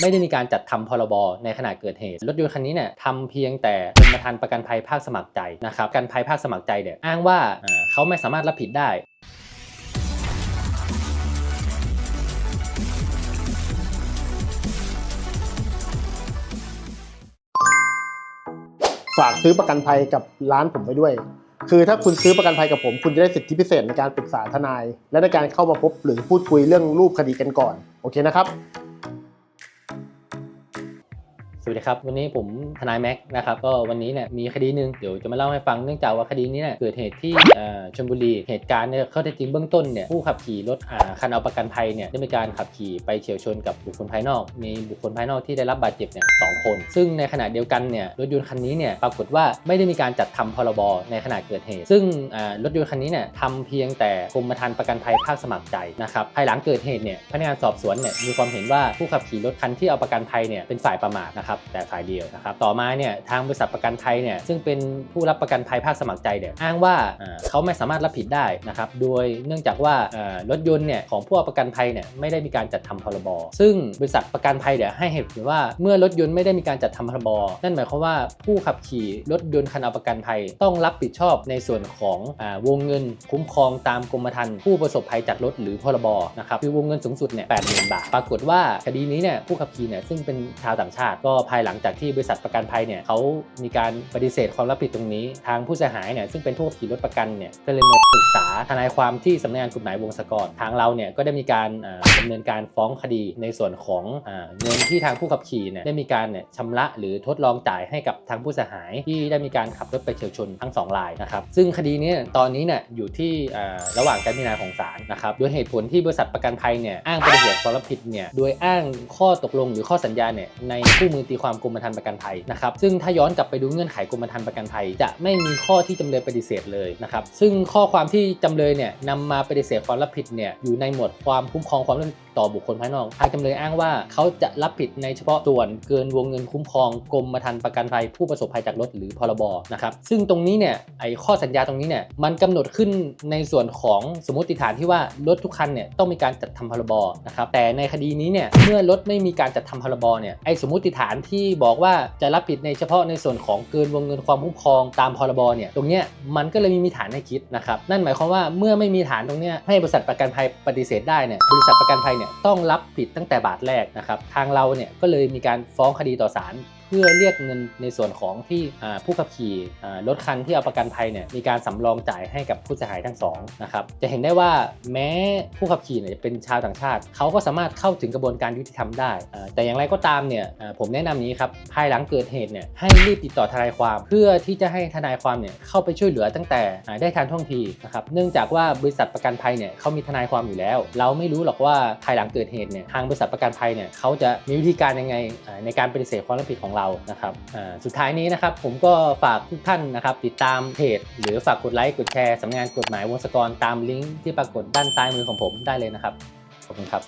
ไม่ได้มีการจัดทำพรบในขณะเกิดเหตุ รถยนต์คันนี้เนี่ยทำเพียงแต่กรมธรรม์ประกันภัยภาคสมัครใจนะครับประกันภัยภาคสมัครใจเนี่ยอ้างว่าอ่าเขาไม่สามารถรับผิดได้ฝากซื้อประกันภัยกับร้านผมไปด้วย คือถ้าคุณซื้อประกันภัยกับผม คุณจะได้สิทธิพิเศษในการปรึกษาทนาย และในการเข้ามาพบหรือพูดคุยเรื่องรูปคดีกันก่อน โอเคนะครับ สวัสดีครับ วันนี้ผมทนายแม็กซ์นะครับก็วันนี้เนี่ยมีคดีหนึ่งเดี๋ยวจะมาเล่าให้ฟังเนื่องจากว่าคดีนี้เนี่ยเกิดเหตุที่ชลบุรีเหตุการณ์เนี่ยเข้าได้จริงเบื้องต้นเนี่ยผู้ขับขี่รถอ่าคันเอาประกันภัยเนี่ยได้มีการขับขี่ไปเฉียวชนกับบุคคลภายนอก มีบุคคลภายนอกที่ได้รับบาดเจ็บเนี่ยสองคน ซึ่งในขณะเดียวกันเนี่ยรถยนต์คันนี้เนี่ยปรากฏว่าไม่ได้มีการจัดทำพรบในขณะเกิดเหตุ ซึ่งรถยนต์คันนี้เนี่ยทำเพียงแต่กรมธรรม์ประกันภัยภาคสมัครใจนะครับภายหลังเกิดเหตุเนี่ยพนักงานสอบสวนเนี่ยมีความเห็นว่าผู้ขับขี่รถคันที่เอาประกันภัยเนี่ยเป็นฝ่ายประมาทนะครับแต่ฝ่ายเดียวนะครับต่อมาเนี่ยทางบริษัทประกันภัยเนี่ยซึ่งเป็นผู้รับประกันภัยภาคสมัครใจเนี่ยอ้างว่าเขาไม่สามารถรับผิดได้นะครับโดยเนื่องจากว่ารถยนต์เนี่ยของผู้เอาประกันภัยเนี่ยไม่ได้มีการจัดทำพรบซึ่งบริษัทประกันภัยเนี่ยให้เหตุผลว่าเมื่อรถยนต์ไม่ได้มีการจัดทำพรบนั่นหมายความว่าผู้ขับขี่รถยนต์คันเอาประกันภัยต้องรับผิดชอบในส่วนของอวงเงินคุ้มครองตามกรมธรรม์ผู้ประสบภัยจากรถหรือพรบนะครับคือวงเงินสูงสุดเนี่ยแปดหมื่นบาท ปรากฏว่าคดีนี้เนี่ยผู้ขับขี่เนี่ยซึ่งเป็นชาวต่างชาติก็ภายหลังจากที่บริษัทประกันภัยเนี่ยเขามีการปฏิเสธความรับผิดตรงนี้ ทางผู้เสียหายเนี่ยซึ่งเป็นผู้ขับขี่รถประกันเนี่ยก็เลยมาปรึกษาทนายความที่สำนักงานกฎหมายวงศกรทางเราเนี่ยก็ได้มีการอ่าดำเนินการฟ้องคดีในส่วนของเงินที่ทางผู้ขับขี่เนี่ยได้มีการเนี่ยชำระหรือทดลองจ่ายให้กับทางผู้เสียหายที่ได้มีการขับรถไปเฉียวชนทั้งสองรายนะครับซึ่งคดีนี้ตอนนี้เนี่ยอยู่ที่ระหว่างการพิจารณาของศาลนะครับโดยเหตุผลที่บริษัทประกันภัยเนี่ยอ้างปฏิเสธความรับผิดเนี่ยโดยอ้างข้อตกลงหรือข้อสัญญาเนี่ยในคู่มือตีความกรมธรรม์ประกันภัยนะครับซึ่งถ้าย้อนกลับไปดูเงื่อนไขกรมธรรม์ประกันภัย จะไม่มีข้อที่จำเลยปฏิเสธเลยนะครับซึ่งข้อความที่จำเลยเนี่ยนำมาปฏิเสธความรับผิดเนี่ยอยู่ในหมวดความคุ้มครองความรับผิดต่อบุคคลภายนอกทางจำเลยอ้างว่าเขาจะรับผิดในเฉพาะส่วนเกินวงเงินคุ้มครองกรมธรรม์ประกันภัย ผู้ประสบภัยจากรถหรือพรบนะครับซึ่งตรงนี้เนี่ยไอข้อสัญญาตรงนี้เนี่ยมันกำหนดขึ้นในส่วนของสมมติฐานที่ว่ารถทุกคันเนี่ยต้องมีการจัดทำพรบนะครับแต่ในคดีนี้เนี่ยเมื่อรถไม่มีการจัดทำพรบเนี่ยไอสมมติฐานที่บอกว่าจะรับผิดในเฉพาะในส่วนของเกินวงเงินความคุ้มครองตามพรบเนี่ยตรงเนี้ยมันก็เลยไมมีฐานให้คิดนะครับนั่นหมายความว่าเมื่อไม่มีฐานตรงเนี้ยให้บริษัทประกันภัยปฏิเสธได้เนี่ยบริษัทประกันภัยเนี่ยต้องรับผิดตั้งแต่บาทแรกนะครับทางเราเนี่ยก็เลยมีการฟ้องคดีต่อศาล เพื่อเรียกเงินในส่วนของที่ผู้ขับขี่รถคันที่เอาประกันภัยเนี่ยมีการสำรองจ่ายให้กับผู้เสียหายทั้งสองนะครับจะเห็นได้ว่าแม้ผู้ขับขี่เนี่ยจะเป็นชาวต่างชาติ เขาก็สามารถเข้าถึงกระบวนการยุติธรรมได้ แต่อย่างไรก็ตามเนี่ยผมแนะนำนี้ครับภายหลังเกิดเหตุเนี่ยให้รีบติดต่อทนายความ เพื่อที่จะให้ทนายความเนี่ยเข้าไปช่วยเหลือตั้งแต่ได้ทันท่วงทีนะครับเนื่องจากว่าบริษัทประกันภัยเนี่ยเขามีทนายความอยู่แล้ว เราไม่รู้หรอกว่าภายหลังเกิดเหตุเนี่ยทางบริษัทประกันภัยเนี่ยเขาจะมีวิธีการยังไงในการปฏิเสธความรับผิดของเรานะครับสุดท้ายนี้นะครับผมก็ฝากทุกท่านนะครับติดตามเพจ หรือฝากกดไลค์กดแชร์สำนักงานกฎหมายวงศกรตามลิงก์ที่ปรากฏด้านซ้ายมือของผมได้เลยนะครับขอบคุณครับ